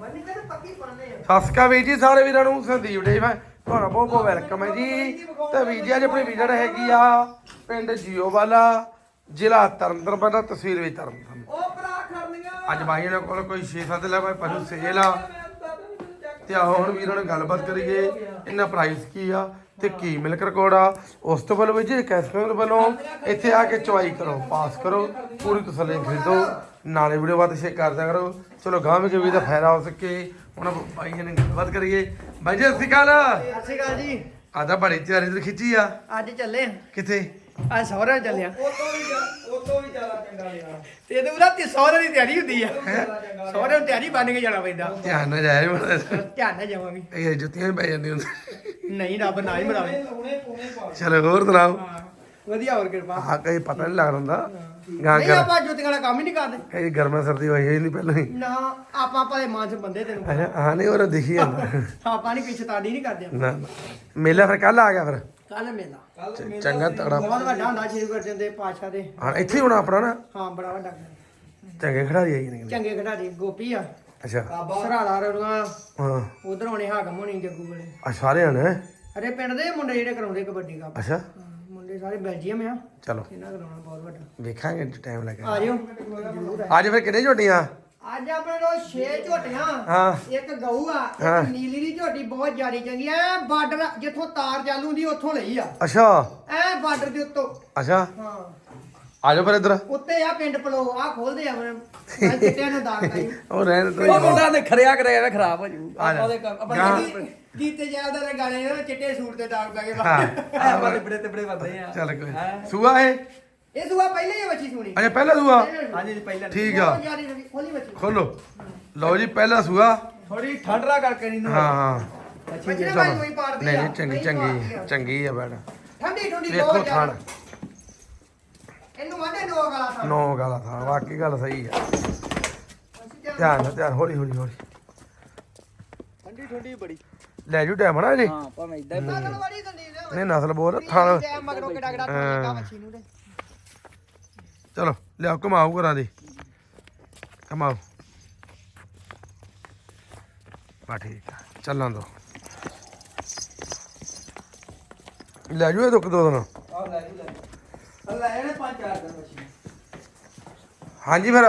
ਆ। ਸਤਿ ਸ਼੍ਰੀ ਅਕਾਲ ਵੀਰ ਜੀ ਸਾਰੇ ਵੀਰਾਂ ਨੂੰ ਸੰਦੀਪ ਡੇ ਮੈਂ। ਤੁਹਾਡਾ ਬਹੁਤ ਬਹੁਤ ਵੈਲਕਮ ਹੈ ਜੀ। ਤੇ ਵੀਰ ਜੀ ਅੱਜ ਆਪਣੀ ਵੀਡੀਓ ਹੈਗੀ ਆ ਪਿੰਡ ਜੀਓ ਵਾਲਾ ਜ਼ਿਲ੍ਹਾ ਤਰਨਤਾਰਨ ਦਾ ਤਹਿਸੀਲ ਵੀ ਤਰਨਤਾਰਨ। ਉਹ ਭਰਾ ਖੜਨੀਆਂ। ਅੱਜ ਬਾਈ ਨੇ ਕੋਲ ਕੋਈ 6-7 ਲੈ ਭਾਈ ਪਸ਼ੂ ਸੇਲ ਆ। ਤੇ ਆਓ ਹੁਣ ਵੀਰਾਂ ਨਾਲ ਗੱਲਬਾਤ ਕਰੀਏ ਇਹਨਾਂ ਪ੍ਰਾਈਸ ਕੀ ਆ ਤੇ ਕੀ ਮਿਲਕ ਰਿਕਾਰਡ ਆ। ਉਸ ਤੋਂ ਵੱਲੋਂ ਵੀ ਜੀ ਕੈਸਪਰ ਵੱਲੋਂ ਇੱਥੇ ਆ ਕੇ ਚੁਆਈ ਕਰੋ ਪਾਸ ਕਰੋ ਪੂਰੀ ਤਸੱਲੀ ਖਰੀਦੋ। ਨਾਲੇ ਵੀਡੀਓ ਬਾਤ ਸ਼ੇਅਰ ਕਰਦਿਆ ਕਰੋ। ਚਲੋ ਗਾਂਵ ਕੇ ਵੀ ਦਾ ਫਾਇਦਾ ਹੋ ਸਕੇ। ਹੁਣ ਬਾਈ ਨੇ ਗੱਲਬਾਤ ਕਰੀਏ। ਬਾਈ ਜੀ ਸਤਿ ਸ਼੍ਰੀ ਅਕਾਲ। ਜੀ। ਆਦਾ ਬੜੀ ਤਿਆਰੀ ਤੇ ਖਿੱਚੀ ਆ। ਅੱਜ ਚੱਲੇ ਕਿੱਥੇ? ਆ ਸਹੁਰਾ ਚੱਲਿਆ ਉਹ ਤੋਂ ਵੀ ਜ਼ਿਆ- ਉਹ ਤੋਂ ਵੀ ਜ਼ਿਆਦਾ ਚੰਗਾ ਲਿਆ ਤੇ ਇਹਦੇ ਉਹਦਾ ਤੇ ਸਹੁਰੇ ਦੀ ਤਿਆਰੀ ਹੁੰਦੀ ਆ। ਸਹੁਰੇ ਨੂੰ ਤਿਆਰੀ ਬਣ ਕੇ ਜਾਣਾ ਪੈਂਦਾ। ਧਿਆਨ ਨਾਲ ਧਿਆਨ ਨਾਲ ਜਾਵਾਂਗੇ। ਇਹ ਜੁੱਤੀਆਂ ਵੀ ਪੈ ਜਾਂਦੀਆਂ। ਨਹੀਂ ਰੱਬ ਨਾ ਹੀ ਪਾ ਚਲੋ ਹੋਰ ਸੁਣਾਓ। ਵਧੀਆ ਹੋਰ ਕਿਰਪਾ। ਹਾਂ ਕਈ ਪਤਾ ਨਹੀਂ ਲੱਗਦਾ ਹੁੰਦਾ। ਗਾਂ ਨਹੀਂ ਕਰ ਆਪਾਂ ਜੁੱਤੀਆਂ ਵਾਲਾ ਕੰਮ ਹੀ ਨਹੀਂ ਕਰਦੇ। ਇਹ ਗਰਮਾ ਸਰਦੀ ਹੋਈ ਹੋਈ ਨਹੀਂ ਪਹਿਲਾਂ ਹੀ। ਨਾ ਆਪਾਂ ਭਲੇ ਮਾਂ ਚ ਬੰਦੇ ਤੈਨੂੰ ਅੱਛਾ ਹਾਂ ਨਹੀਂ ਉਹ ਦਿਖੀ ਜਾਂਦਾ। ਆਪਾਂ ਨਹੀਂ ਪਿੱਛੇ ਤਾੜੀ ਨਹੀਂ ਕਰਦੇ ਨਾ ਨਾ। ਮੇਲਾ ਫਿਰ ਕੱਲ ਆ ਗਿਆ ਫਿਰ? ਕੱਲ ਮੇਲਾ। ਚ- ਚੰਗਾ ਤਗੜਾ ਬਹੁਤ ਵੱਡਾ ਹੁੰਦਾ ਸ਼੍ਰੀ ਗੁਰੂ ਅਰਜਨ ਦੇਵ ਪਾਤਸ਼ਾਹ ਦੇ। ਹਾਂ ਇੱਥੇ ਹੀ ਹੋਣਾ ਆਪਣਾ ਨਾ? ਹਾਂ ਬੜਾ ਵੱਡਾ। ਚੰਗੇ ਖਿਡਾਰੀ ਆਈ ਨੇ ਚੰਗੇ ਖਿਡਾਰੀ ਗੋਪੀ ਆ। ਅੱਛਾ। ਸਰਾਲਾ ਰੜੂਆਂ ਹਾਂ। ਉਧਰ ਹੋਣੇ ਹਾਕਮ ਹੋਣੀ ਜੱਗੂ ਵਾਲੇ ਆ ਸਾਰੇ ਹਨ ਅਰੇ ਪਿੰਡ ਦੇ ਮੁੰਡੇ ਜਿਹੜੇ ਕਰਾਉਂਦੇ ਕਬੱਡੀ ਕੱਪ। ਅੱਛਾ। ਸਾਰੇ ਬੈਲਜੀਅਮ ਆ। ਚਲੋ। ਇਹਨਾਂ ਕਰਾਉਣਾ ਬਹੁਤ ਵੱਡਾ। ਵੇਖਾਂਗੇ ਟਾਈਮ ਲੱਗੇ ਆ ਜਿਓ। ਜ਼ਰੂਰ ਅੱਜ ਫਿਰ ਕਿੰਨੇ ਝੋਟੀਆਂ? ਅੱਜ ਆਪਣੇ ਕੋਲ 6 ਝੋਟੀਆਂ। ਹਾਂ। ਇੱਕ ਗਊ ਆ ਹਾਂ। ਇੱਕ ਨੀਲੀ ਦੀ ਝੋਟੀ ਬਹੁਤ ਜ਼ਿਆਦੀ ਚੰਗੀ ਐ ਬਾਰਡਰ ਜਿੱਥੋਂ ਤਾਰ ਚਾਲੂ ਹੁੰਦੀ ਉੱਥੋਂ ਲਈ ਆ। ਅੱਛਾ। ਐ ਬਾਰਡਰ ਦੇ ਉੱਤੋਂ। ਅੱਛਾ। ਹਾਂ। ਆ ਜਾਓ ਫਿਰ ਇੱਧਰ। ਉੱਤੇ ਆ ਪਿੰਡ ਪਲੋ ਆ ਖੋਲਦੇ ਆ ਆਪਣੇ ਆਹ ਚਿੱਟਿਆਂ ਨੂੰ ਦਾਗ ਪਾਈ। ਉਹ ਰਹਿਣ ਦੋ ਉਹ ਮੁੰਡਾ ਨੇ ਖਰਿਆ ਕਰਿਆ ਵੇ ਖਰਾਬ ਹੋ ਜੂ। ਆ ਜਾ। ਆਪਾਂ ਦੇ ਕੰਮ ਆਪਾਂ ਗਾਂ। ਦੇ ਜੀਤੇ ਜਾਲਦਾ ਦੇ ਗਾਣੇ ਉਹ ਚਿੱਟੇ ਸੂਟ ਤੇ ਦਾਗ ਪੈ ਗਏ ਹਾਂ। ਆਪਾਂ ਦੇ ਬੜੇ ਤੇ ਬੜੇ ਬੰਦੇ ਆ। ਚੱਲ ਕੋਈ? ਸੂਆ ਇਹ? ਇਹ ਸੂਆ ਪਹਿਲੇ ਹੀ ਬੱਚੀ ਸੁਣੀ। ਅੱਛਾ ਪਹਿਲਾ ਸੂਆ? ਹਾਂਜੀ ਜੀ ਪਹਿਲਾਂ ਠੀਕ ਆ। ਜ਼ਿਆਦੀ ਖੋਲੀ ਬੱਚੀ। ਖੋਲੋ। ਲਓ ਜੀ ਪਹਿਲਾ ਸੂਆ। ਥੋੜੀ ਠੰਡਰਾ ਕਰਕੇ ਨਹੀਂ ਹਾਂ ਹਾਂ। ਕੋਈ ਪਾੜਦੀ ਨਹੀਂ ਚੰਗੀ ਚੰਗੀ। ਚੰਗੀ ਆ ਬੈਠ। ਠੰਡੀ ਠੰਡੀ ਵੇਖੋ ਜ਼ਿਆਦਾ। ਇਹਨੂੰ ਵਾਂਡੇ ਨੋ ਗਾਲਾ ਥਾਣ ਨੌ ਗਾਲਾ ਥਾਣ ਵਾਕਈ ਗੱਲ ਸਹੀ ਆ। ਧਿਆਨ ਨਾਲ ਧਿਆਨ ਹੌਲੀ ਹੌਲੀ ਹੌਲੀ। ਠੰਡੀ ਠੰਡੀ ਬੜੀ। ਲੈ ਜੂ ਟਾਈਮ ਨਾ ਜੀ ਹਾਂ ਭਾਵੇਂ ਇਦਾਂ ਨਸਲ ਬੜੀ ਦੰਦੀ ਦੇ ਨਹੀਂ ਨਸਲ ਬੋਲ ਥਾਣ ਟਾਈਮ ਮਗਰੋਂ ਕਿਡਾ ਕਿਡਾ ਥਾਣ ਲੱਗਾ ਬੱਚੀ ਨੂੰ ਤੇ। ਚਲੋ ਲਿਆਓ ਘਮਾਓ ਘਰਾਂ ਦੀ। ਘਮਾਓ। ਬਾ ਠੀਕ ਆ ਚੱਲਾਂ ਦੋ। ਲੈ ਜੂ ਇਹ ਦੁੱਖ ਦੋ ਦਿਨ। ਆ ਲੈ ਜੀ ਲੈ ਅੱਲਾ ਇਹਨੇ ਪੰਜ ਚਾਰ ਦਿਨ ਮਸ਼ੀਨ ਹਾਂਜੀ ਫਿਰ।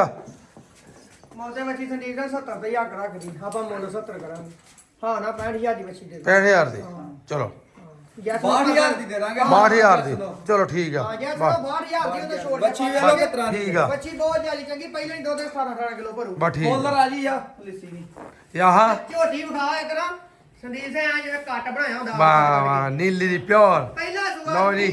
ਮੌਤੇ ਬੱਚੀ ਸੰਦੀਪ ਦਾ 70 ਤੇ ਹੱਕ ਰੱਖਦੀ। ਆਪਾਂ ਮੁੱਲ 70 ਕਰਾਂਗੇ। ਹਾਂ ਨਾ 65000 ਦੀ ਬੱਚੀ ਦੇ ਦੇ। 65000 ਦੀ। ਚਲੋ। ਜੈਸ 62000 ਦੀ ਦੇ ਦਾਂਗੇ। 62000 ਦੀ। ਚਲੋ ਠੀਕ ਆ। ਹਾਂ ਜੈਸ ਬਾ 62000 ਦੀ ਉਹਦੇ ਛੋੜ ਬੱਚੀ ਵੇਲੋ ਕਿ ਤਰ੍ਹਾਂ ਦੀ ਠੀਕ ਆ। ਬੱਚੀ ਬਹੁਤ ਜ਼ਿਆਦੀ ਚੰਗੀ ਪਹਿਲਾਂ ਹੀ ਦੁੱਧ 18 18 ਕਿਲੋ ਭਰੂ। ਬਾ ਠੀਕ ਫੁੱਲ ਰਾਜੀ ਆ ਲਿੱਸੀ ਨਹੀਂ ਯਾਹਾ ਝੋਟੀ ਵਿਖਾ ਇੱਕ ਨਾ। ਸੰਦੀਪ ਸਿੰਘ ਆ ਜਿਵੇਂ ਕੱਟ ਬਣਾਇਆ ਹੁੰਦਾ। ਵਾਹ ਵਾਹ ਨੀਲੀ ਦੀ ਪਿਓਰ। ਪਹਿਲਾ ਸੁਗਾ ਲਓ ਜੀ।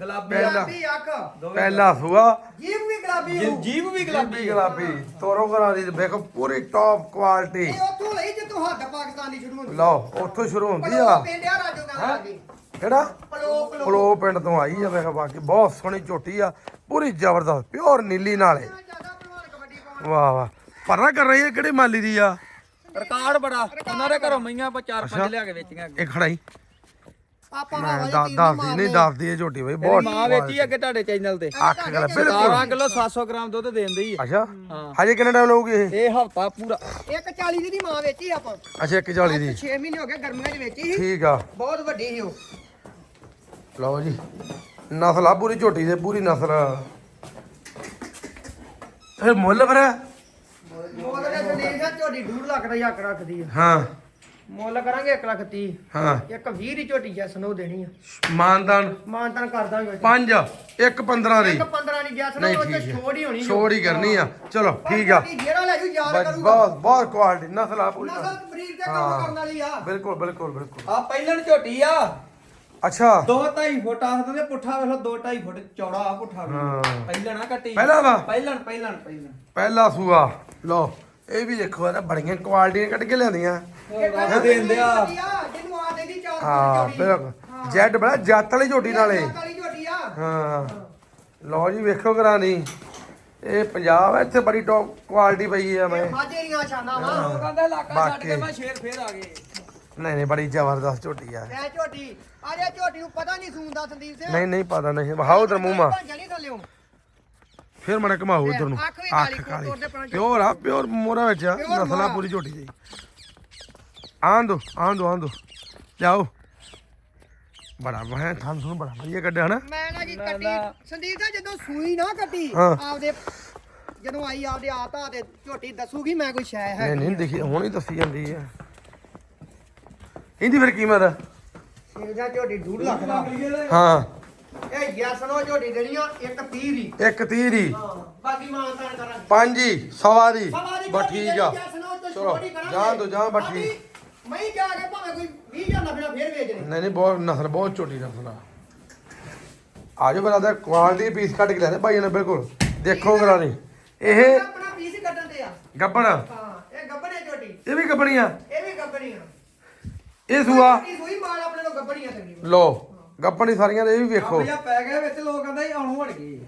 ਗੁਲਾਬੀ ਪਹਿਲਾ। ਗੁਲਾਬੀ ਅੱਖ। ਪਹਿਲਾ ਸੂਆ। ਜੀਭ ਵੀ ਗੁਲਾਬੀ ਹੋਊ। ਜੀਭ ਵੀ ਗੁਲਾਬੀ ਗੁਲਾਬੀ। ਤੋਰੋ ਘਰਾਂ ਦੀ ਵੇਖੋ ਪੂਰੀ ਟੌਪ ਕੁਆਲਿਟੀ ਇਹ ਉੱਥੋਂ ਲਈ ਜਿੱਥੋਂ ਹੱਦ ਪਾਕਿਸਤਾਨ ਦੀ ਸ਼ੁਰੂ ਹੁੰਦੀ ਲਓ ਉੱਥੋਂ ਸ਼ੁਰੂ ਹੁੰਦੀ ਆ। ਪਿੰਡ ਆ ਕਿਹੜਾ? Plough plough. ਪਲੋ ਪਿੰਡ ਤੋਂ ਆਈ ਆ ਵੇਖੋ ਬਾਕੀ ਬਹੁਤ ਸੋਹਣੀ ਝੋਟੀ ਆ ਪੂਰੀ ਜ਼ਬਰਦਸਤ ਪਿਓਰ ਨੀਲੀ ਨਾਲੇ। ਜ਼ਿਆਦਾ ਭਲਵਾਨ ਕਬੱਡੀ ਪਾਉਣ। ਵਾਹ ਵਾਹ। ਪਤਾ ਕਰ ਰਹੀ ਹੈ ਕਿਹੜੀ ਮਾਲੀ ਦੀ ਆ? ਰਿਕਾਰਡ ਬੜਾ। ਉਹਨਾਂ ਦੇ ਘਰੋਂ ਮਈਆਂ ਆਪਾਂ ਚਾਰ ਪੰਜ ਲਿਆ ਕੇ ਵੇਚੀਆਂ ਇਹ ਖੜਾਈ। ਆਪਾਂ ਮੈਂ ਹਵਾ ਦੱਸ ਦੱਸਦੀ ਨਹੀਂ ਦੱਸਦੀ ਇਹ ਝੋਟੀ ਬਈ ਮੇਰੀ ਬਹੁਤ ਮਾਂ ਵੇਚੀ ਅੱਗੇ ਤੁਹਾਡੇ ਚੈਨਲ ਤੇ। ਅੱਖ ਕਰ ਬਿਲਕੁਲ। 17 ਕਿਲੋ 700 ਗ੍ਰਾਮ ਦੁੱਧ ਦੇਂਦੀ ਆ। ਅੱਛਾ। ਹਾਂ। ਹਜੇ ਕਿੰਨਾ ਟਾਈਮ ਲਊਗੀ ਇਹ? ਇਹ ਹਫਤਾ ਪੂਰਾ। ਇੱਕ 40 ਦੀ ਦੀ ਮਾਂ ਵੇਚੀ ਆਪਾਂ। ਅੱਛਾ 140 ਦੀ। 6 ਮਹੀਨੇ ਹੋ ਗਏ ਗਰਮੀਆਂ 'ਚ ਵੇਚੀ ਸੀ। ਠੀਕ ਆ। ਬਹੁਤ ਵੱਡੀ ਸੀ ਉਹ। ਲਓ ਜੀ ਨਸਲ ਆ ਪੂਰੀ ਝੋਟੀ ਦੇ ਪੂਰੀ ਨਸਲ। ਇਹ ਮੁੱਲ ਫਿਰ? ਮੁੱਲ ਦੇ ਸੰਦੀਪ ਸਿੰਘ ਝੋਟੀ 2 ਲੱਖ ਦਾ ਹੱਕ ਰੱਖਦੀ ਆ। ਹਾਂ। ਮੁੱਲ ਕਰਾਂਗੇ 1 ਲੱਖ 30 ਹਾਂ। ਇੱਕ 20 ਦੀ ਝੋਟੀ ਜੈਸ ਨੂੰ ਦੇਣੀ ਆ। ਮਾਨਦਾਨ। ਮਾਨਤਨ ਕਰ ਦਾਂਗੇ 5 ਇੱਕ 15 ਦੀ। ਇੱਕ 15 ਦੀ ਜੈਸ ਨਹੀਂ ਨੂੰ ਉਹ ਤੇ ਠੀਕ ਹੈ। ਛੋੜ ਹੀ ਹੋਣੀ ਛੋੜ ਹੀ ਕਰਨੀ ਆ। ਚਲੋ ਠੀਕ ਆ। ਜਿਹੜਾ ਲੈ ਜੂ ਬਸ ਕਰੂਗਾ। ਬਹੁਤ ਬਹੁਤ ਕੁਆਲਿਟੀ ਨਸਲ ਆ। ਪੂਰੀ ਨਸਲ ਬਰੀਡ ਤੇ ਕੰਮ। ਕਰਨ ਵਾਲੀ ਆ। ਬਿਲਕੁਲ ਬਿਲਕੁਲ ਬਿਲਕੁਲ। ਆ ਪਹਿਲਣ ਝੋਟੀ ਆ। ਅੱਛਾ। 2.5 ਫੁੱਟ ਆਖਦੇ ਨੇ ਪੁੱਠਾ ਵੇਖੋ 2.5 ਫੁੱਟ ਚੌੜਾ ਆ ਪੁੱਠਾ। ਪਹਿਲਣ ਆ ਕੱਟੀ ਪਹਿਲਾਂ ਵਾ? ਪਹਿਲਣ ਪਹਿਲਣ ਪਹਿਲਣ। ਪਹਿਲਾ ਸੂਆ। ਲਓ ਇਹ ਵੀ ਦੇਖੋ ਤਾਂ ਬੜੀਆਂ ਕੁਆਲਿਟੀਆਂ ਕੱਢ ਕੇ ਲਿਆਂਦੀਆਂ ਰੱਬ ਦੇਣ ਦਿਆ ਜਿਹਨੂੰ ਆ। ਦੇਦੀ ਚਾਰ ਹਾਂ ਬਿਲਕੁਲ ਜੈਡ ਬੜਾ ਜੱਤ ਵਾਲੀ ਝੋਟੀ ਨਾਲੇ। ਕਾਲੀ ਝੋਟੀ ਆ। ਹਾਂ। ਲਓ ਜੀ ਵੇਖੋ ਕਰਾਨੀ। ਇਹ ਪੰਜਾਬ ਹੈ ਇੱਥੇ ਬੜੀ ਟੌਪ ਕੁਆਲਿਟੀ ਪਈ ਆ ਮੈਂ ਇਹ ਮਾਝੇ ਦੀਆਂ ਸ਼ਾਨਾਂ ਵਾ। ਲੋਕਾਂ ਦਾ ਇਲਾਕਾ ਛੱਡ ਬਾਕੀ। ਕੇ ਮੈਂ ਸ਼ੇਰ ਫੇਰ ਆ ਗਏ। ਨਹੀਂ ਨਹੀਂ ਬੜੀ ਜ਼ਬਰਦਸਤ ਝੋਟੀ ਆ। ਮੈਂ ਝੋਟੀ ਆ ਝੋਟੀ ਨੂੰ ਪਤਾ ਨਹੀਂ ਸੂੰਦਾ ਸੰਦੀਪ ਸਿੰਘ। ਨਹੀਂ ਨਹੀਂ ਪਤਾ ਨਹੀਂ ਵਹਾਓ ਤੇ ਮੂੰਹ ਮਾ। ਜਣੀ ਥੱਲਿਓ ਫਿਰ ਮੜਾ ਘਮਾਓ ਉਧਰ ਨੂੰ। ਅੱਖ ਕਾਲੀ, ਪਿਓਰ ਆ ਪਿਓਰ ਮੋਰਾ ਵਿੱਚ ਨਸਲਾ। ਪੂਰੀ ਝੋਟੀ ਦੀ। ਆਂ ਦੋ ਆਂ ਦੋ ਬੜਾ ਮੈਂ ਥਾਂ ਸੁਣ ਬੜਾ ਵਧੀਆ ਕੱਢਿਆ ਹਨਾ? ਮੈਂ ਨਾ ਜੀ ਕੱਟੀ। ਸੰਦੀਪ ਦਾ ਜਦੋਂ ਸੂਈ ਨਾ ਕੱਟੀ ਹਾਂ। ਆਪਦੇ ਜਦੋਂ ਆਈ ਆਪਦੇ ਆਤਾ ਤੇ ਝੋਟੀ ਦੱਸੂਗੀ ਮੈਂ ਕੋਈ ਸ਼ੈ ਹੈ ਨਹੀਂ ਨਹੀਂ। ਦੇਖੀ ਹੁਣ ਹੀ ਦੱਸੀ ਜਾਂਦੀ ਆ ਇਹਦੀ ਫਿਰ ਕੀਮਤ? ਆ? ਦਾ ਝੋਟੀ 2 ਲੱਖ ਦਾ। ਹਾਂ। ਇਹ ਯੈਸ ਨੋ ਝੋਟੀ ਦੇਣੀ ਆ ਇੱਕ 30 ਦੀ। ਇੱਕ ਤੀਹ ਦੀ। ਬਾਕੀ ਮਾਨਤਾਨ ਕਰਾਂਗੇ। ਪੰਜ ਹੀ ਸਵਾ ਦੀ। ਸਵਾ ਦੀ ਬਸ ਝੋਟੀ ਠੀਕ ਆ। ਦੇਣੀ, yes, no ਤੇ ਚਲੋ ਛੋਟੀ ਕਰਾਂਗੇ। ਜਾਣ ਦੋ ਜਾਣ ਬਸ ਠੀਕ। ਮੈਂ ਜਾ ਕੇ ਭਾਵੇਂ ਕੋਈ 20000 ਨਫੜਾ ਫੇਰ ਵੇਚ ਦੇ। ਨਹੀਂ ਨਹੀਂ ਬਹੁਤ ਨਸਲ ਬਹੁਤ ਛੋਟੀ ਨਸਲ ਆ। ਆਜੋ ਬਰਾਦਰ ਕੁਆਲਿਟੀ ਪੀਸ ਕੱਟ ਕੇ ਲੈ ਦੇ ਭਾਈ ਨੇ ਬਿਲਕੁਲ। ਦੇਖੋ ਕਰਾ ਦੇ ਇਹ ਆਪਣਾ ਪੀਸ ਹੀ ਕੱਢਣ ਤੇ ਆ। ਗੱਬਣ ਹਾਂ ਇਹ ਗੱਬਣੇ ਝੋਟੀ। ਇਹ ਵੀ ਗੱਬਣੀ ਆ। ਇਹ ਵੀ ਗੱਬਣੀ ਆ। ਇਹ ਸੂਆ। ਸੂਈ ਮਾਲ ਆਪਣੇ ਤੋਂ ਗੱਬਣੀ ਆ ਤਕਰੀਬਨ ਲੋ ਗੱਬਣੀ ਸਾਰੀਆਂ ਦੇ ਇਹ ਵੀ ਵੇਖੋ। ਭਈਆ ਪੈ ਗਏ ਵਿੱਚ ਲੋਕ ਕਹਿੰਦਾ ਸੀ ਆਉਣੋਂ ਹਟ ਗਏ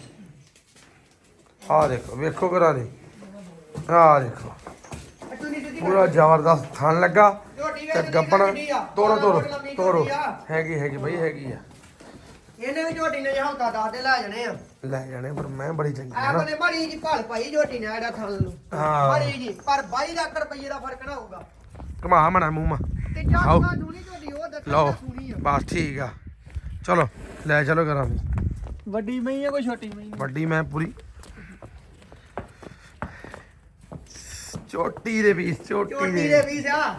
ਆਹ ਦੇਖੋ ਵੇਖੋ ਕਰਾ ਦੇ ਆਹ ਦੇਖੋ। ਪੂਰਾ ਜ਼ਬਰਦਸਤ ਥਣ ਲੱਗਾ ਤੇ ਗੱਬਣ ਤੋਰੋ ਤੋਰੋ ਤੋਰੋ ਹੈਗੀ ਹੈਗੀ ਬਈ ਹੈਗੀ ਆ। ਇਹਨੇ ਵੀ ਝੋਟੀ ਨੇ ਹਲਕਾ ਦੱਸ ਦੇ ਲੈ ਜਾਣੇ ਆ। ਲੈ ਜਾਣੇ ਪਰ ਮੈਂ ਬੜੀ ਚੰਗੀ ਆ ਕੋਨੇ ਬੜੀ ਜੀ ਭਲ ਪਾਈ ਝੋਟੀ ਨੇ ਇਹਦਾ ਥਣ ਨੂੰ। ਹਾਂ। ਬੜੀ ਜੀ ਪਰ 22 ਲੱਖ ਰੁਪਏ ਦਾ ਫ਼ਰਕ ਨਾ ਹੋਊਗਾ। ਘਮਾ ਮਣਾ ਮੂੰਹ ਮਾ। ਤੇ। ਦਾ ਦੂਣੀ ਝੋਟੀ ਉਹ ਦੱਸਣਾ ਲਓ ਬਸ ਠੀਕ ਆ। ਚਲੋ ਲੈ ਚਲੋ ਕਰਾਂ ਵੀ ਵੱਡੀ ਮਈ ਆ ਕੋਈ ਛੋਟੀ ਮਈ ਵੱਡੀ ਮੈਂ ਪੂਰੀ। ਚੋਟੀ ਦੇ ਪੀਸ ਚੋਟੀ ਝੋਟੀ ਦੇ। ਦੇ ਵੀਸ ਆ।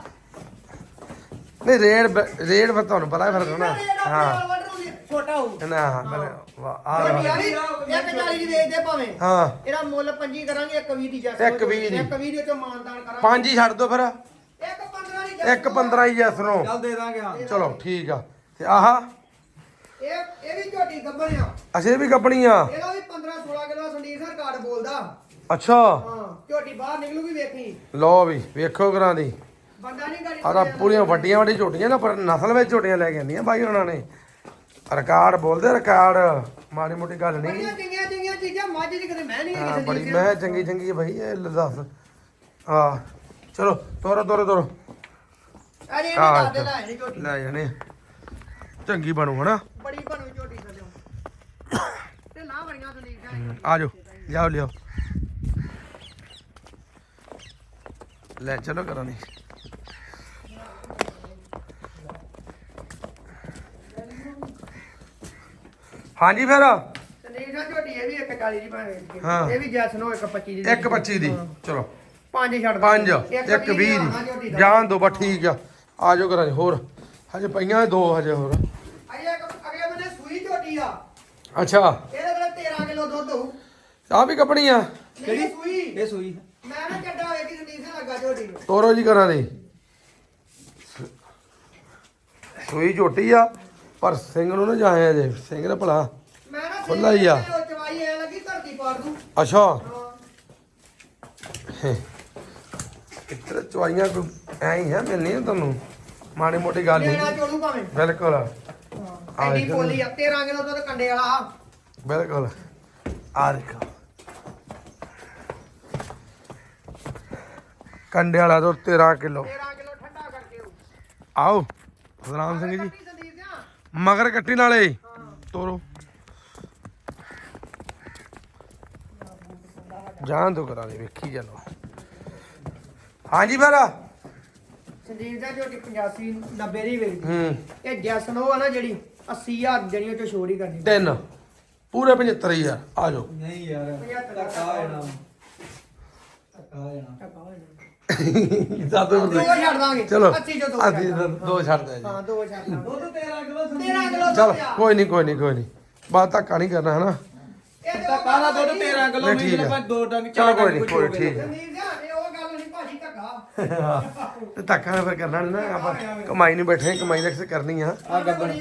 ਨਹੀਂ ਰੇਡ ਬ- ਰੇਡ ਬ- ਤੁਹਾਨੂੰ ਪਤਾ ਹੈ ਫਿਰ ਨਾ। ਹਾਂ। ਛੋਟਾ ਹੋਊ। ਨਾ ਬਲੇ ਵਾਹ ਆ ਲਓ। ਵੀ ਇੱਕ 40 ਦੀ ਵੇਚਦੇ ਭਾਵੇਂ। ਹਾਂ। ਇਹਦਾ ਮੁੱਲ ਪੰਜੀ ਕਰਾਂਗੇ ਇੱਕ 20 ਦੀ ਜੱਸ ਇੱਕ ਵੀਹ ਦੀ। ਇੱਕ 20 ਦੇ ਚੋਂ ਮਾਨਦਾਨ ਕਰਾਂਗੇ। ਪੰਜ ਹੀ ਛੱਡ ਦੋ ਫਿਰ। ਇੱਕ 15 ਦੀ ਜੱਸ ਇੱਕ 15 ਹੀ ਜੈਸ ਨੂੰ। ਚੱਲ ਦੇ ਦਾਂਗੇ ਹਾਂ। ਚਲੋ ਠੀਕ ਆ। ਤੇ ਆਹ। ਇਹ ਇਹ ਵੀ ਝੋਟੀ ਗੱਬਣ ਆ ਅਸੇ ਵੀ ਕੱਪਣੀ ਆ ਇਹਦਾ ਵੀ 15 16 ਕਿਲੋ ਸੰਦੀਪ ਸਰ ਕਾਰਡ ਬੋਲਦਾ। ਅੱਛਾ। ਹਾਂ। ਝੋਟੀ ਬਾਹਰ ਨਿਕਲੂਗੀ ਵੇਖੀ। ਲਓ ਵੀ ਵੇਖੋ ਕਰਾਂ ਦੀ। ਬੰਦਾ ਨਹੀਂ ਗਾੜੀ ਆਹ ਪੂਰੀਆਂ ਵੱਡੀਆਂ ਵੱਡੀਆਂ ਝੋਟੀਆਂ ਨਾ ਪਰ ਨਸਲ ਵਿੱਚ ਝੋਟੀਆਂ ਲੈ ਕੇ ਆਂਦੀਆਂ ਬਾਈ ਉਹਨਾਂ ਨੇ। ਰਿਕਾਰਡ ਬੋਲਦੇ ਰਿਕਾਰਡ ਮਾੜੀ ਮੋਟੀ ਗੱਲ ਨਹੀਂ। ਬੜੀਆਂ ਚੰਗੀਆਂ ਚੰਗੀਆਂ ਚੀਜ਼ਾਂ ਮੱਝ ਦੀ ਕਦੇ ਮੈਂ ਨਹੀਂ ਹਾਂ ਕਿਸੇ ਬੜੀ ਦੀ ਮੈਂ ਚੰਗੀ ਚੰਗੀ ਹੈ ਭਾਈ ਇਹ ਲੈ ਦੱਸ। ਹਾਂ ਚਲੋ ਤੋਰੋ ਤੋਰੋ ਤੋਰੋ। ਅਜੇ ਇਹ ਲੈ ਨਹੀਂ ਝੋਟੀ। ਲੈ ਜਾਣੇ ਚੰਗੀ ਬਣੂ ਹਨਾ? ਬੜੀ ਬਣੂ ਝੋਟੀ ਥੱਲੇ ਤੇ ਨਾ ਬੜੀਆਂ ਸੰਦੀਪ ਸਿੰਘ ਆ ਜਾਓ ਲਿਆਓ ਲਿਆਓ। ਲੈ ਚਲੋ ਕਰਾਂ ਨਹੀਂ ਹਾਂਜੀ ਫਿਰ। ਸੰਦੀਪ ਸਿੰਘ ਝੋਟੀ ਇਹ ਵੀ ਇੱਕ 40 ਦੀ ਭਾਵੇਂ। ਇਹ ਵੀ ਜੈਸ ਨੂੰ ਇੱਕ 25 ਦੀ ਇੱਕ 25 ਦੀ ਚਲੋ। ਪੰਜ ਛੱਡ ਪੰਜ ਦਾਂਗੇ। ਇੱਕ 20 ਹਾਂ, ਝੋਟੀ ਦੀ। ਦਾ। ਜਾਣ ਦੋ ਬਸ ਠੀਕ ਆ। ਆ ਜਾਓ ਕਰਾਂ ਹੋਰ। ਹਜੇ ਪਈਆਂ ਦੋ ਹਜੇ ਹੋਰ। ਅਜੇ ਇੱਕ ਅਗਲੇ ਬੰਨੇ ਸੂਈ ਝੋਟੀ ਆ। ਅੱਛਾ। ਇਹਦੇ ਕੋਲ 13 ਕਿਲੋ ਦੁੱਧ ਹੋਊ। ਆ ਵੀ ਕੱਪਣੀ ਆ। ਕਿਹੜੀ ਸੂਈ। ਇਹ ਸੂਈ। ਮੈਂ ਨਾ ਚੱਡਾ ਤੋਰੋ ਜੀ ਕਰਾਂ ਦੀ। ਸੂਈ ਝੋਟੀ ਆ ਪਰ ਸਿੰਘ ਨੂੰ ਨਾ ਜਾਏ ਅਜੇ ਸਿੰਘ ਨੇ ਭਲਾ ਮੈਂ ਨਾ ਖੁੱਲਾ ਹੀ ਆ। ਉਹ ਚਵਾਈ ਐ ਲੱਗੀ ਧਰਤੀ ਪਾੜ ਦੂੰ। ਅੱਛਾ। ਹਾਂ। ਇੱਧਰ ਚਵਾਈਆਂ ਕੋਈ ਐ ਹੀ ਆ ਮਿਲਣੀ ਤੁਹਾਨੂੰ? ਮਾੜੀ ਮੋਟੀ ਗੱਲ ਲੈਣਾ ਨਹੀਂ ਚੋਲੂ ਭਾਵੇਂ? ਬਿਲਕੁਲ। ਐਡੀ ਪੋਲੀ ਆ 13 ਕਿਲੋ ਦੁੱਧ ਕੰਡੇ ਵਾਲਾ। ਬਿਲਕੁਲ। ਆ ਦੇਖੋ। ਕੰਡੇ ਵਾਲਾ ਦੁੱਧ 13 ਕਿਲੋ। 13 ਕਿਲੋ ਠੰਡਾ ਕਰਕੇ ਉਹ ਆਓ ਸਤਨਾਮ ਸਿੰਘ ਜੀ। ਮਗਰ ਕੱਟੀ ਨਾਲੇ। ਤੋਰੋ। ਜਾਣ ਦੋ ਕਰਾਂ ਦੇ ਵੇਖੀ ਚਲੋ ਹਾਂਜੀ ਫਿਰ ਸੰਦੀਪ ਦਾ ਝੋਟੀ 85 90 ਦੀ ਵੇਚਦੀ। ਹੂੰ। ਇਹ ਜੈਸਨ ਉਹ ਆ ਨਾ ਜਿਹੜੀ 80000 ਜਿਹੜੀਆਂ ਚੋਂ ਛੋੜ ਹੀ ਕਰਨੀ। ਤਿੰਨ। ਪੂਰੇ 75000 ਆ ਜਾਓ। ਨਹੀਂ ਯਾਰ ਪਝੱਤਰ ਧੱਕਾ ਹੋ ਜਾਣਾ ਧੱਕਾ ਹੋ ਜਾਣਾ ਦੱਸ ਦੋ ਛੱਡ ਦਾਂਗੇ। ਚਲੋ 80 ਚੋਂ ਦੋ ਅਸੀਂ ਛੱਡ ਦਾਂਗੇ। ਦੋ ਛੱਡ ਦੇ ਜੀ। ਹਾਂ ਦੋ ਛੱਡ ਦਾਂਗੇ। ਦੁੱਧ 13 ਕਿਲੋ 13 ਕਿਲੋ ਚਲ। ਕੋਈ ਨਹੀਂ ਕੋਈ ਨਹੀਂ ਕੋਈ ਨਹੀਂ ਬਾਤ ਧੱਕਾ ਨਹੀਂ ਕਰਨਾ ਹਨਾ? ਇਹ ਤੇ ਦਾ ਦੁੱਧ ਗੱਲ 13 ਕਿਲੋ ਠੀਕ ਦੇ ਡੰਗ ਚਲੋ ਚਾਰ ਕੋਈ ਨਹੀਂ ਕੋਈ ਠੀਕ ਹੈ। ਸੰਦੀਪ ਜੀ ਇਹ ਉਹ ਗੱਲ ਨਹੀਂ ਭਾਜੀ ਧੱਕਾ। ਤੇ ਧੱਕਾ ਨਾ ਫਿਰ ਕਰਨਾ ਨੀ ਨਾ ਆਪਾਂ ਕਮਾਈ ਨਹੀਂ ਬੈਠੇ ਕਮਾਈ ਕਿਸੇ ਕਰਨੀ ਆ। ਆ ਗੱਬਣ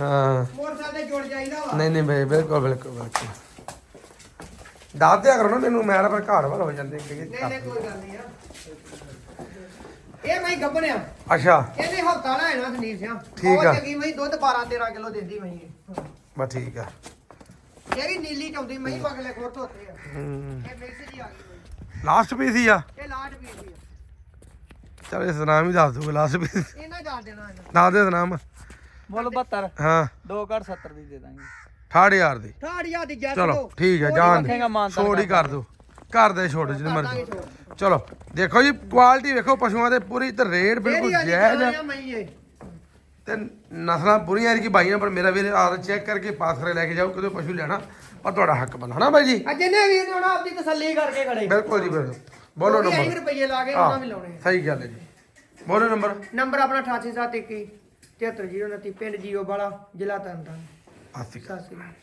ਹਾਂ। ਮੋਟਰਸਾਈਕਲ ਤੇ ਜੁੜ ਜਾਈਦਾ ਵਾ। ਨਹੀਂ ਨਹੀਂ ਬਈ ਬਿਲਕੁਲ ਬਿਲਕੁਲ ਬਿਲਕੁਲ। ਦੱਸ ਦਿਆ ਕਰੋ ਨਾ ਮੈਨੂੰ ਮੈਂ ਨਾ ਫਿਰ ਘਾੜ ਵਾਲ ਹੋ ਜਾਂਦੇ ਕਿ ਨਹੀਂ ਨਹੀਂ ਕੋਈ ਗੱਲ ਨਹੀਂ ਆ। ਇਹ ਮੈਂ ਗੱਬਣਿਆ ਅੱਛਾ। ਇਹਨੇ ਹਫਤਾ ਨਾ ਲੈਣਾ ਸੰਦੀਪ ਸਿੰਘ ਠੀਕ ਆ। ਚੰਗੀ ਮਈ ਦੁੱਧ 12 13 ਕਿਲੋ ਦਿੰਦੀ ਮਈ ਇਹ। ਬਸ ਠੀਕ ਆ। ਇਹ ਵੀ ਨੀਲੀ ਚੌਂਦੀ ਮਈ ਪਗਲੇ ਖੋਰ ਧੋਤੇ ਆ। ਇਹ ਮਿਕਸ ਦੀ ਆ ਗਈ ਮਈ ਲਾਸਟ ਪੀਸ ਹੀ ਆ? ਇਹ ਲਾਟ ਪੀ ਦੀ ਆ। ਚਲ ਇਸ ਨਾਮ ਹੀ ਦੱਸ ਦੂਗਾ ਲਾਸਟ ਪੀਸ। ਇਹਨਾਂ ਜਾ ਦੇਣਾ ਇਹਨਾਂ ਦੱਸ ਦੇ ਨਾਮ। ਮੁੱਲ 72 ਹਾਂ। 2 ਘੱਟ 70 ਦੀ ਦੇ ਦਾਂਗੇ। 68000 ਦੀ। 68000 ਦੀ ਜੈਸ ਚਲੋ। ਠੀਕ ਹੈ ਕੋਈ ਜਾਣ ਰੱਖੇਗਾ ਦੇ। ਮਾਨਤਾਨ ਛੋੜ ਹੀ ਕਰ ਦੋ। ਕਰ ਦੇ ਛੋੜ ਜਿੰਨੇ ਮਰਜ਼ੀ ਚਲੋ ਦੇਖੋ ਜੀ ਕੁਆਲਿਟੀ ਵੇਖੋ ਪਸ਼ੂਆਂ ਦੇ ਪੂਰੀ ਤੇ ਰੇਟ ਬਿਲਕੁਲ ਅੱਜ ਜਾਇਜ਼ ਆ ਆ ਮੈਂ ਇਹ। ਤੇ ਨਸਲਾਂ ਪੂਰੀਆਂ ਕਿ ਬਾਈਆਂ ਪਰ ਮੇਰਾ ਵੀਰ ਆਰ ਚੈੱਕ ਕਰਕੇ ਪਾਸ ਕਰੇ ਲੈ ਕੇ ਜਾਓ ਕਿਤੇ ਪਸ਼ੂ ਲੈਣਾ ਪਰ ਤੁਹਾਡਾ ਹੱਕ ਬਣਦਾ ਹਨਾ ਬਾਈ ਜੀ? ਆ ਜਿੰਨੇ ਵੀਰ ਨੇ ਉਹਨਾਂ ਆਪਦੀ ਤਸੱਲੀ ਕਰਕੇ ਖੜੇ। ਬਿਲਕੁਲ ਜੀ ਬਿਲਕੁਲ। ਬੋਲੋ ਨੰਬਰ। ਨੰਬਰ ਰੁਪਏ ਲਾ ਕੇ ਹਾਂ ਉਹਨਾਂ ਵੀ ਲਾਉਣੇ ਆ। ਸਹੀ ਗੱਲ ਹੈ ਜੀ। ਬੋਲੋ ਨੰਬਰ। ਨੰਬਰ ਆਪਣਾ 8871 73029 ਪਿੰਡ ਜੀਓ ਵਾਲਾ ਜ਼ਿਲ੍ਹਾ ਤਰਨਤਾਰਨ। ਆਸਿਕ ਸਤਿ ਸ਼੍ਰੀ ਅਕਾਲ